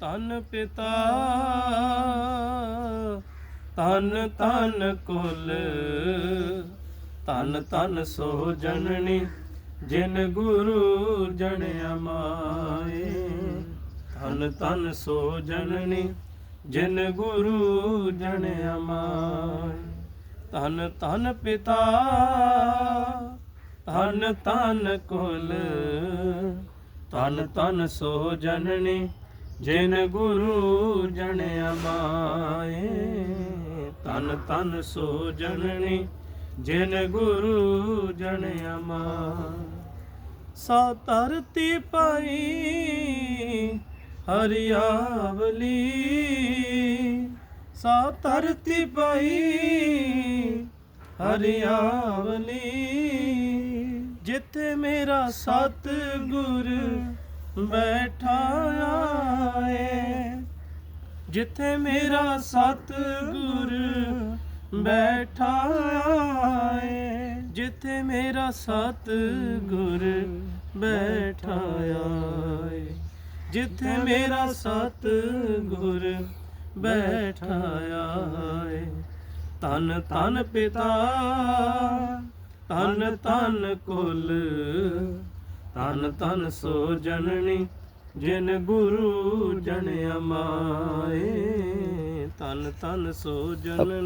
ਤਨ ਪਿਤਾ ਤਨ ਤਨ ਕੁਲ ਤਨ ਤਨ ਸੋ ਜਨਨੀ, ਜਿਨ ਗੁਰੂ ਜਣਿਆ ਮਾਏ। ਤਨ ਤਨ ਸੋ ਜਨਨੀ, ਜਿਨ ਗੁਰੂ ਜਣਿਆ ਮਾਏ। ਤਨ ਤਨ ਪਿਤਾ ਤਨ ਤਨ ਕੁਲ ਤਨ ਤਨ ਸੋ ਜਨਨੀ ਜਿਨ ਗੁਰੂ ਜਣਿਆ ਮਾਏ, ਤਨ ਤਨ ਸੋ ਜਨਨੀ। ਜਿਨ ਗੁਰੂ ਜਣਿਆ ਮਾਏ, ਸਾ ਧਰਤੀ ਪਾਈ ਹਰਿਆਵਲੀ। ਸਾ ਧਰਤੀ ਪਾਈ ਹਰਿਆਵਲੀ। ਜਿੱਥੇ ਮੇਰਾ ਸਤਿਗੁਰ ਬੈਠਾ ਜਿੱਥੇ ਮੇਰਾ ਸਤਿਗੁਰ ਬੈਠਾ ਆਏ, ਜਿੱਥੇ ਮੇਰਾ ਸਤਿਗੁਰ ਬੈਠਾ ਆਏ, ਜਿੱਥੇ ਮੇਰਾ ਸਤਿਗੁਰ ਬੈਠਾ ਆਏ। ਤਨ ਤਨ ਪਿਤਾ ਤਨ ਤਨ ਕੁਲ ਤਨ ਤਨ ਸੋ ਜਨਨੀ ਜਿਨ ਗੁਰੂ ਜਣਿਆ ਮਾਏ ਤਨ ਤਨ ਸੋ ਜਨ